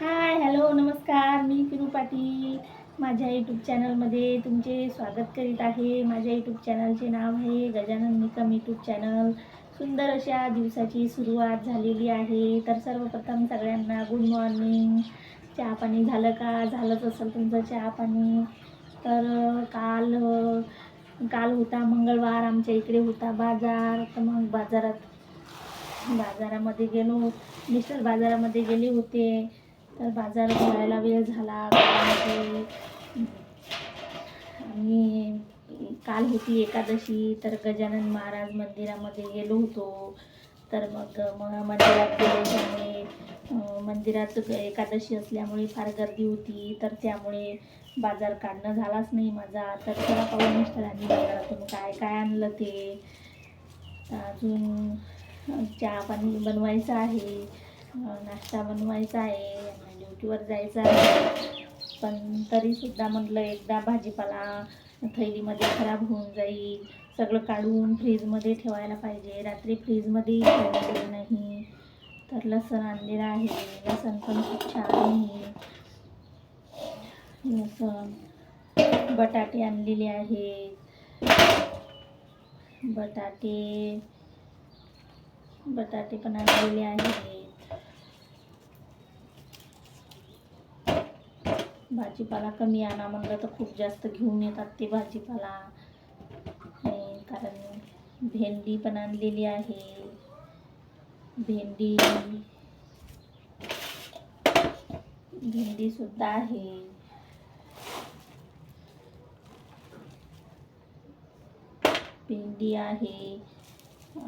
Hi hello नमस्कार. मी किरू पाटील. माझ्या YouTube चॅनलमध्ये तुमचे स्वागत करीत आहे. माझ्या यूट्यूब चॅनलचे नाव आहे गजानन निकम यूट्यूब चॅनल सुंदर अशा दिवसाची सुरुवात झालेली आहे. तर सर्वप्रथम सगळ्यांना गुड मॉर्निंग चहा पाणी झालं का? झालंच असेल तुमचं चहा पाणी. तर काल काल होता मंगळवार. आमच्या इकडे होता बाजार. तर मग बाजारात बाजारामध्ये गेलो. मिस्टर बाजारामध्ये गेले होते. तर बाजार भरायला वेळ झाला. गावामध्ये आणि काल होती एकादशी तर गजानन महाराज मंदिरामध्ये गेलो होतो. तर मग म- मंदिरात गेले त्यामुळे मंदिरात एकादशी असल्यामुळे फार गर्दी होती. तर त्यामुळे बाजार काढणं झालाच नाही माझा. तर चला पाहून मिस्टरांनी बाजारातून काय काय आणलं ते. अजून चहा पाणी बनवायचं आहे. नाश्ता बनवायचा आहे. ड्युटीवर जायचं आहे. पण तरीसुद्धा म्हटलं एकदा भाजीपाला थैलीमध्ये खराब होऊन जाईल. सगळं काढून फ्रीजमध्ये ठेवायला पाहिजे. रात्री फ्रीजमध्येही ठेवलेलं नाही. तर लसण आणलेलं आहे. लसण पण खूप छान आहे. लसण बटाटे आणलेले आहेत. बटाटे बटाटे पण आणलेले आहेत. भाजीपाला कमी आणा. म्हणलं तर खूप जास्त घेऊन येतात ते भाजीपाला. कारण भेंडी पण आणलेली आहे. भेंडी भेंडी सुद्धा आहे. भेंडी आहे.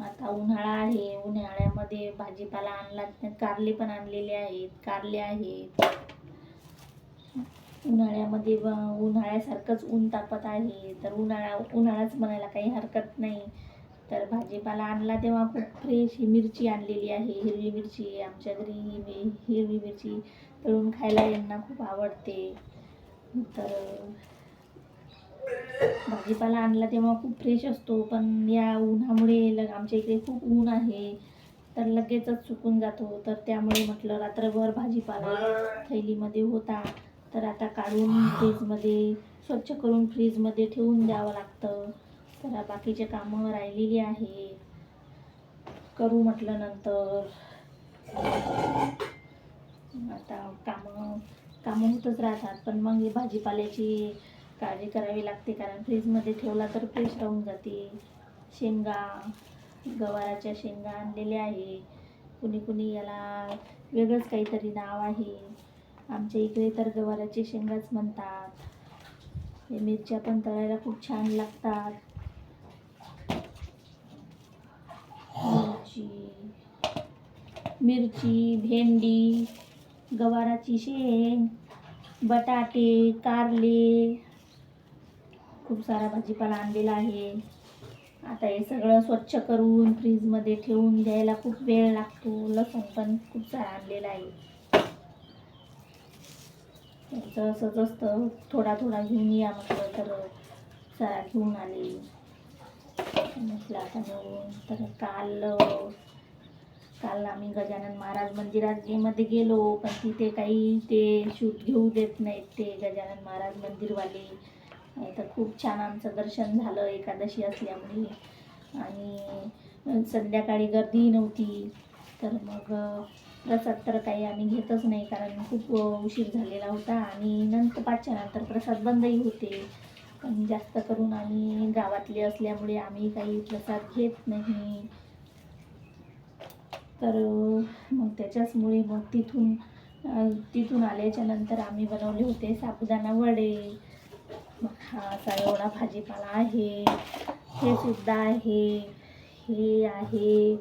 आता उन्हाळा आहे. उन्हाळ्यामध्ये भाजीपाला आणला कारले पण आणलेले आहेत. कारले आहेत. उन्हाळ्यामध्ये उन्हाळ्यासारखंच ऊन तापत आहे. तर उन्हाळा उन्हाळाच म्हणायला काही हरकत नाही. तर भाजीपाला आणला तेव्हा खूप फ्रेश ही मिरची आणलेली आहे. हिरवी मिरची आमच्या घरी ही हिरवी मिरची तळून खायला यांना खूप आवडते. तर भाजीपाला आणला तेव्हा खूप फ्रेश असतो. पण या उन्हामुळे लग आमच्या इकडे खूप ऊन आहे. तर लगेचच सुकून जातो. तर त्यामुळे म्हटलं रात्रभर भाजीपाला थैलीमध्ये होता. तर आता काढून फ्रीजमध्ये स्वच्छ करून फ्रीजमध्ये ठेवून द्यावं लागतं. तर बाकीचे कामं राहिलेली आहे करू म्हटलं नंतर. आता कामं कामं होतच राहतात पण मग हे भाजीपाल्याची काळजी करावी लागते कारण फ्रीजमध्ये ठेवला तर फ्रेश राहून जाते. शेंगा गवाराच्या शेंगा आणलेल्या आहे कुणी कुणी याला वेगळंच काहीतरी नाव आहे. आमच्या इकडे तर गवाराचे शेंगाच म्हणतात. हे मिरच्या पण तळायला खूप छान लागतात. मिरची मिरची भेंडी गवाराची शेंग बटाटे कारले. खूप सारा भाजीपाला आणलेला आहे. आता हे सगळं स्वच्छ करून फ्रीजमध्ये ठेवून द्यायला खूप वेळ लागतो. लसूण पण खूप सारा आणलेला आहे. तर असंच असतं थोडा थोडा घेऊन या म्हटलं तर सारा घेऊन आले. म्हटलं आता मिळून तर काल काल आम्ही गजानन महाराज मंदिरात मध्ये गेलो पण तिथे काही ते शूट घेऊ देत नाहीत ते गजानन महाराज मंदिरवाले. तर खूप छान आमचं दर्शन झालं एकादशी असल्यामुळे. आणि संध्याकाळी गर्दी नव्हती. तर मग प्रसाद तर काही आम्ही घेतच नाही कारण खूप उशीर झालेला होता आणि नंतर पाचच्या नंतर प्रसाद बंदही होते. पण जास्त करून आम्ही गावातले असल्यामुळे आम्ही काही प्रसाद घेत नाही. तर मग त्याच्याचमुळे मग तिथून तिथून आल्याच्यानंतर आम्ही बनवले होते साबुदाणा वडे. मग हा असा एवढा भाजीपाला आहे. हे सुद्धा आहे. हे आहे.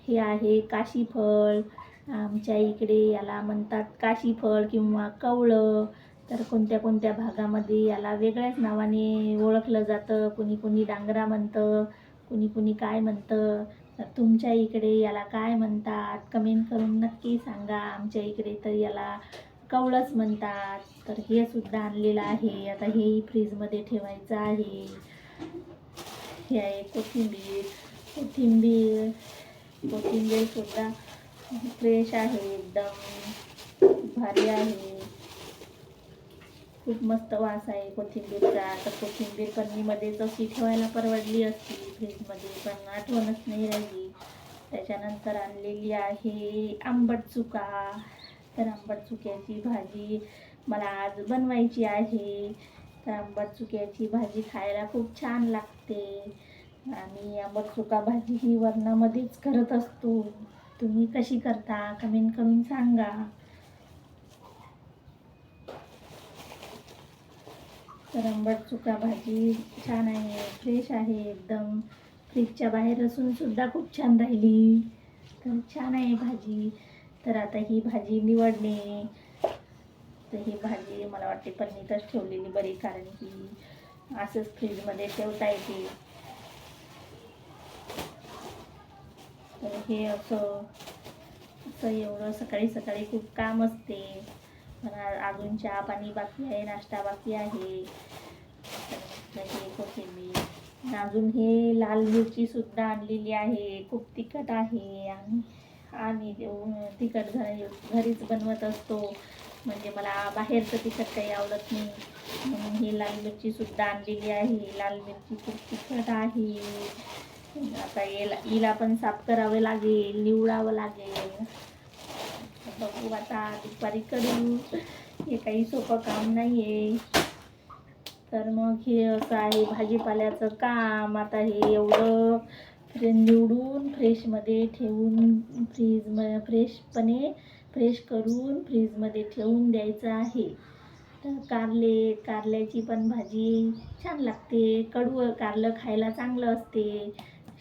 हे आहे काशीफळ. आमच्या इकडे याला म्हणतात काशीफळ किंवा कवळं. तर कोणत्या कोणत्या भागामध्ये याला वेगळ्याच नावाने ओळखलं जातं. कुणी कुणी डांगरा म्हणतं कुणी कुणी काय म्हणतं. तर तुमच्या इकडे याला काय म्हणतात? कमेंट करून नक्की सांगा. आमच्या इकडे तर याला कवळंच म्हणतात. तर हे सुद्धा आणलेलं आहे. आता हेही फ्रीजमध्ये ठेवायचं आहे. हे आहे कोथिंबीर. कोथिंबीर. कोथिंबीर सुद्धा फ्रेश आहे एकदम. भारी आहे. खूप मस्त वास आहे कोथिंबीरचा. तर कोथिंबीर पण मी मध्येच अशी ठेवायला परवडली असती फ्रीजमध्ये पण आठवणच नाही राहिली. त्याच्यानंतर आणलेली आहे आंबट चुका. तर आंबट चुक्याची भाजी मला आज बनवायची आहे. तर आंबट चुक्याची भाजी खायला खूप छान लागते. आणि आंबट चुका भाजी ही वरणामध्येच करत असतो. तुम्ही कशी करता? कमेंट करून सांगा. तर आंबट चुका भाजी छान आहे फ्रेश आहे एकदम. फ्रीजच्या बाहेर असून सुद्धा खूप छान राहिली. तर छान आहे भाजी. तर आता ही भाजी निवडणे. तर ही भाजी मला वाटते पन्नीतच ठेवलेली बरी कारण की असंच फ्रीजमध्ये ठेवता येते. तर हे असं असं एवढं सकाळी सकाळी खूप काम असते. पण अजून चहा पाणी बाकी आहे नाश्ता बाकी आहे. हे कोथिंबीर अजून हे लाल मिरची सुद्धा आणलेली आहे. खूप तिखट आहे. आणि आणि तिखट घरी घरीच बनवत असतो. म्हणजे मला बाहेरचं तिखट काही आवडत नाही. म्हणून ही लाल मिरची सुद्धा आणलेली आहे. लाल मिरची खूप तिखट आहे. आता येला हिला पण साफ करावे लागेल निवडावं लागेल. बघू आता दुपारी करू. हे काही सोपं काम नाही आहे तर मग हे असं आहे भाजीपाल्याचं काम. आता हे एवढं फ्रे निवडून फ्रेशमध्ये ठेवून फ्रीज म फ्रेशपणे फ्रेश करून फ्रीजमध्ये ठेवून द्यायचं आहे. तर कारले कारल्याची पण भाजी छान लागते. कडू कारलं खायला चांगलं असते.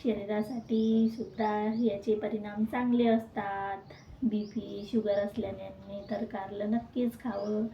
शरीरासाठी सुद्धा याचे परिणाम चांगले असतात. बी पी शुगर असल्याने तर कारलं नक्कीच खावं.